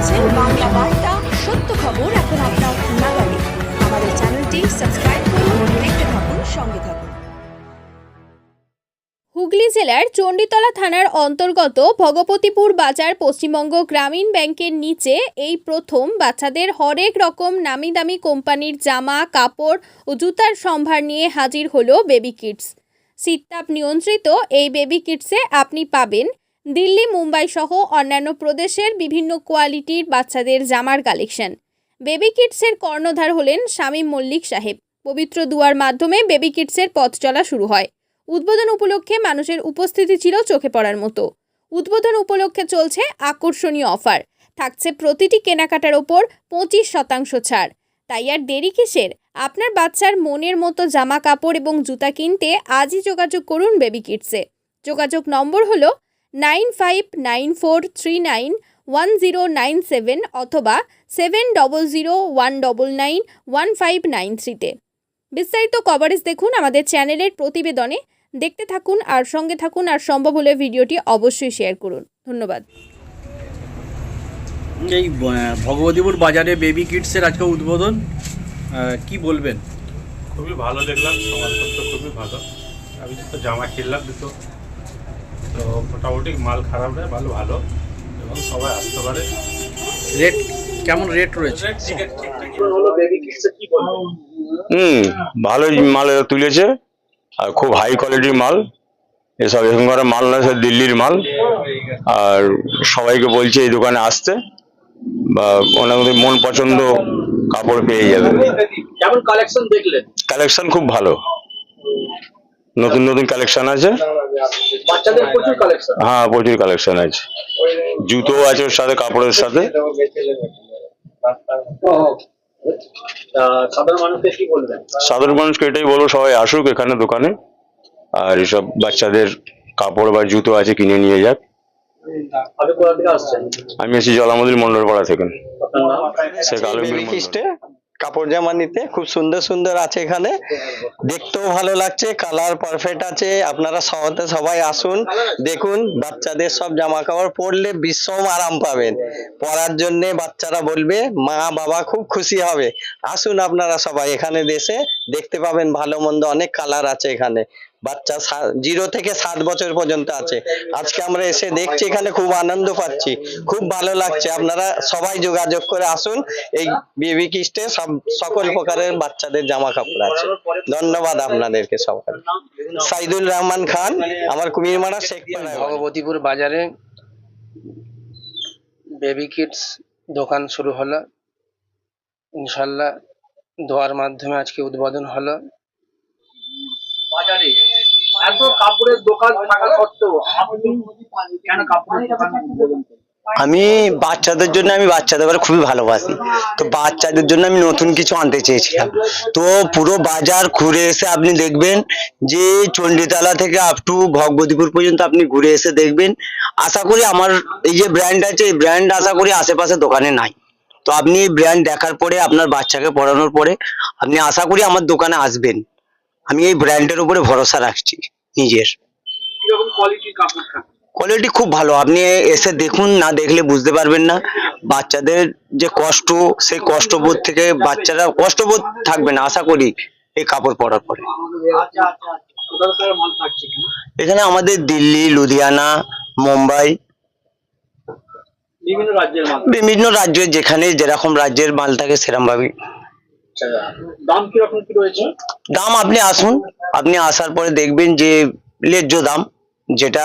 দেখছেন বাংলা বার্তা, সত্য খবর এখন আপনার নাগালে। আমাদের চ্যানেলটি সাবস্ক্রাইব করুন, দেখতে থাকুন, সঙ্গে থাকুন। হুগলি জেলার চণ্ডীতলা থানার অন্তর্গত ভগপতিপুর বাজার পশ্চিমবঙ্গ গ্রামীণ ব্যাংকের নিচে এই প্রথম বাচ্চাদের হরেক রকম নামি দামি কোম্পানির জামা, কাপড় ও জুতার সম্ভার নিয়ে হাজির হলো বেবি কিডস। শীততাপ নিয়ন্ত্রিত এই বেবি কিডসে আপনি পাবেন দিল্লি, মুম্বাই সহ অন্যান্য প্রদেশের বিভিন্ন কোয়ালিটির বাচ্চাদের জামার কালেকশন। বেবি কিডসের কর্ণধার হলেন স্বামী মল্লিক সাহেব। পবিত্র দুয়ার মাধ্যমে বেবি কিডসের পথ চলা শুরু হয়। উদ্বোধন উপলক্ষে মানুষের উপস্থিতি ছিল চোখে পড়ার মতো। উদ্বোধন উপলক্ষে চলছে আকর্ষণীয় অফার। থাকছে প্রতিটি কেনাকাটার ওপর পঁচিশ শতাংশ ছাড়। তাই আর দেরি কিসের? আপনার বাচ্চার মনের মতো জামা কাপড় এবং জুতা কিনতে আজই যোগাযোগ করুন বেবি কিডসে। যোগাযোগ নম্বর হলো nine five nine four three nine one zero nine seven অথবা seven double zero one double nine one five nine থ্রিতে। বিস্তারিত কভারেজ দেখুন আমাদের চ্যানেলের প্রতিবেদনে। দেখতে থাকুন আর সঙ্গে থাকুন আর সম্ভব হলে ভিডিওটি অবশ্যই শেয়ার করুন। ধন্যবাদ। এই ভগবতীপুর বাজারে বেবি কিডসের আজকে উদ্বোধন কি বলবেন? খুবই ভালো দেখলাম সমাজপত্র খুবই ভালো। আমি তো জামা কিনলাম দুটো। তো মোটামুটি মাল খারাপ নয় ভালো ভালো। এবং সবাই আসতে পারে। রেট কেমন রেট রয়েছে? হুম ভালো মাল তুলেছে আর খুব হাই কোয়ালিটির মাল। এসব এখানকার মাল না সব দিল্লির মাল। আর সবাইকে বলছে এই দোকানে আসতে বা ওনাদের মন পছন্দ কাপড় পেয়ে যাবে। কালেকশন খুব ভালো। নতুন নতুন কালেকশন আছে। বাচ্চাদের প্রচুর কালেকশন হ্যাঁ প্রচুর কালেকশন আছে। জুতো আছে ওর সাথে কাপড়ের সাথে। সাধারণ মানুষকে কি বলবেন সাধারণ মানুষকে এটাই বলব সবাই আসুক এখানে দোকানে। আর এসব বাচ্চাদের কাপড় বা জুতো আছে কিনে নিয়ে যাক। আমি আছি জলামদির মন্ডলপাড়া থেকে। শেখ আলমগীর খ্রিস্টে? কাপড় জামা নিতে। খুব সুন্দর সুন্দর আছে এখানে। দেখতেও ভালো লাগছে, কালার পারফেক্ট আছে। আপনারা সহতে সবাই আসুন, দেখুন, বাচ্চাদের সব জামা কাপড় পরলে ভীষণ আরাম পাবেন। পরার জন্য বাচ্চারা বলবে, মা, বাবা খুব খুশি হবে। আসুন আপনারা সবাই এখানে দেশে দেখতে পাবেন ভালো মন্দ অনেক কালার আছে এখানে। বাচ্চা জিরো থেকে সাত বছর পর্যন্ত আছে। আজকে আমরা এসে দেখছি, এখানে খুব আনন্দ পাচ্ছি। খুব ভালো লাগছে। আপনারা সবাই যোগাযোগ করে আসুন। এই বেবি কিস্টে সব সকল প্রকারের বাচ্চাদের জামা কাপড় আছে। ধন্যবাদ আপনাদেরকে সবাই সাইদুল রহমান খান, আমার কুমিরমারা শেখ ভগবতীপুর বাজারে বেবি কিডস দোকান শুরু হলো। ইনশাল্লাহ দোয়ার মাধ্যমে আজকে উদ্বোধন হলো বাজারে এত আমি বাচ্চাদের জন্য আমি বাচ্চাদের খুবই ভালোবাসি। তো বাচ্চাদের জন্য আমি নতুন কিছু আনতে চেয়েছিলাম। তো পুরো বাজার ঘুরে এসে আপনি দেখবেন যে চণ্ডীতলা থেকে আপ টু ভগবতীপুর পর্যন্ত আপনি ঘুরে এসে দেখবেন। আশা করি আমার এই যে ব্র্যান্ড আছে, এই ব্র্যান্ড আশা করি আশেপাশে দোকানে নাই। তো আপনি এই ব্র্যান্ড দেখার পরে আপনার বাচ্চাকে পড়ানোর পরে আপনি আশা করি আমার দোকানে আসবেন। আমি এই ব্র্যান্ডের উপরে ভরসা রাখছি। নিজের। কোয়ালিটি খুব ভালো। আপনি এসে দেখুন না দেখলে বুঝতে পারবেন না। বাচ্চাদের যে কষ্ট সেই কষ্টবোধ থেকে বাচ্চারা কষ্টবোধ থাকবে না আশা করি এই কাপড় পরার পরে। আচ্ছা আচ্ছা কেন এখানে? আমাদের দিল্লি লুধিয়ানা মুম্বাই বিভিন্ন রাজ্যের যেখানে যেরকম রাজ্যের মাল থাকে সেরকম ভাবে আচ্ছা, দাম কীরকম কি রয়েছে? দাম আপনি আসুন আপনি আসার পরে দেখবেন যে ন্যায্য দাম যেটা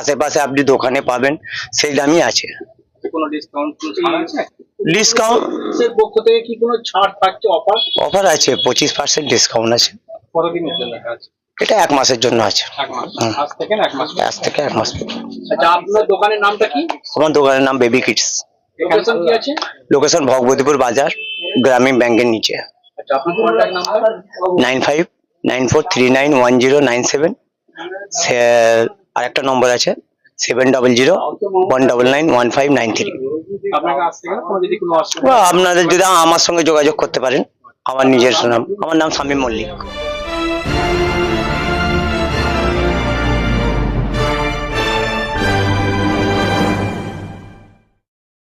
আশেপাশে আপনি দোকানে পাবেন সেই দামই আছে। কোনো ডিসকাউন্ট কোনো ছাড় আছে? ডিসকাউন্ট পক্ষ থেকে কি কোনো ছাড় থাকছে অফার অফার আছে পঁচিশ পার্সেন্ট ডিসকাউন্ট আছে। কতদিনের জন্য আছে? এটা এক মাসের জন্য আছে। এক মাস। আজ থেকে এক মাস আজ থেকে এক মাস আচ্ছা আপনার দোকানের নামটা কি? আমার দোকানের নাম বেবি কিডস লোকেশন কি আছে? লোকেশন ভগবতীপুর বাজার গ্রামীণ ব্যাংকের নিচে। আচ্ছা আপনার number nine five nine four three nine one zero nine seven. আর একটা নম্বর আছে seven double zero one double nine one five nine three. আপনাদের যদি আমার সঙ্গে যোগাযোগ করতে পারেন আমার নিজের নাম আমার নাম শামীম মল্লিক।